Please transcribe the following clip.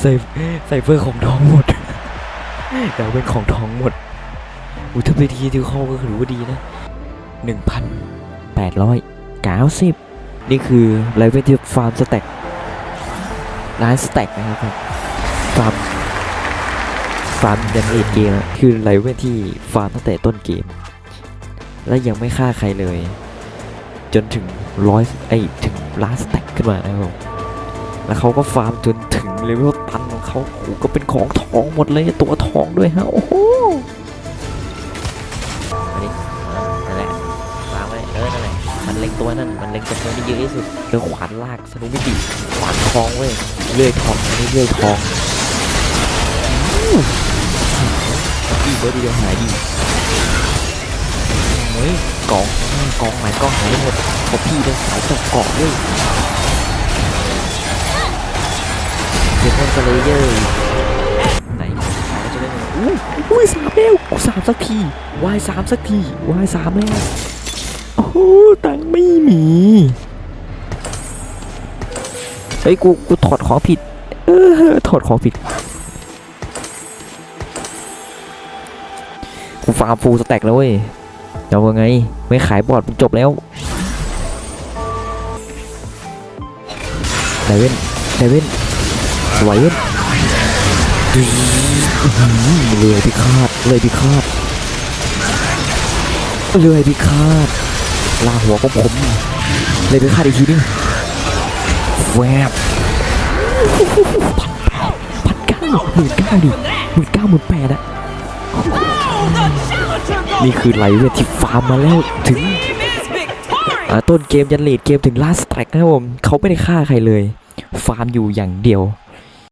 ใส่ใส่เฟอร์ของทองหมดแต่เป็นของทองหมดอุ้ยถ้าไปทีที่เข้าก็ถือว่าดีนะหนึ่งพันแปดร้อยเก้าสิบนี่คือไลฟ์เวที่ฟาร์มสแต็กร้านสแต็กนะครับผมฟาร์มฟาร์มยันเลดเกมอะคือไลฟ์เวที่ฟาร์มตั้งแต่ต้นเกม และยังไม่ฆ่าใครเลย จนถึงร้อยไอถึงล้านสแต็กขึ้นมานะครับผม แล้วเขาก็ฟาร์มจนถึงเลเวลตันของเขาโอ้โหก็เป็นของทองหมดเลยตัวทองด้วยฮะโอ้โหอันนี้นั่นแหละวางไว้เออนั่นแหละมันเล็งตัวนั่นมันเล็งจำนวนที่เยอะที่สุดแล้วขวานลากสนุมิติขวานทองเว้ยเลื่อยทองอันนี้เลื่อยทองอีเบอร์ดีเดียวหายดีเฮ้ยกองกองไหนกองหายหมดเพราะพี่เป็นสายตกเกาะด้วย สเลเยอร์ไหนเราจะได้ไงอุ้อุ้ยสามแล้วกูสามสักทีวายสามสักทีวายสามแล้วโอ้โหตังไม่มีเฮ้ยกูกูถอดของผิด เออถอดของผิดกูฟาร์มฟูสแต็กแล้วเว้ยจะว่าไง ไม่ขายบอร์ดมันจบแล้วไดเว่นไดเว่น สวยเว่นอื้อหือเลยพิฆาตเลยพิฆาตเลยพิฆาตลาหัวของผมเลยพิฆาตอีกทีนึงแวบพันแปดพันเก้าหมื่นเก้าดิหมื่นเก้าหมื่นแปดอะนี่คือไหลฟ์เวทที่ฟาร์มมาแล้วถึงต้นเกมยันเลดเกมถึงลาสแตรกนะครับผมเขาไม่ได้ฆ่าใครเลย ฟาร์มอยู่อย่างเดียว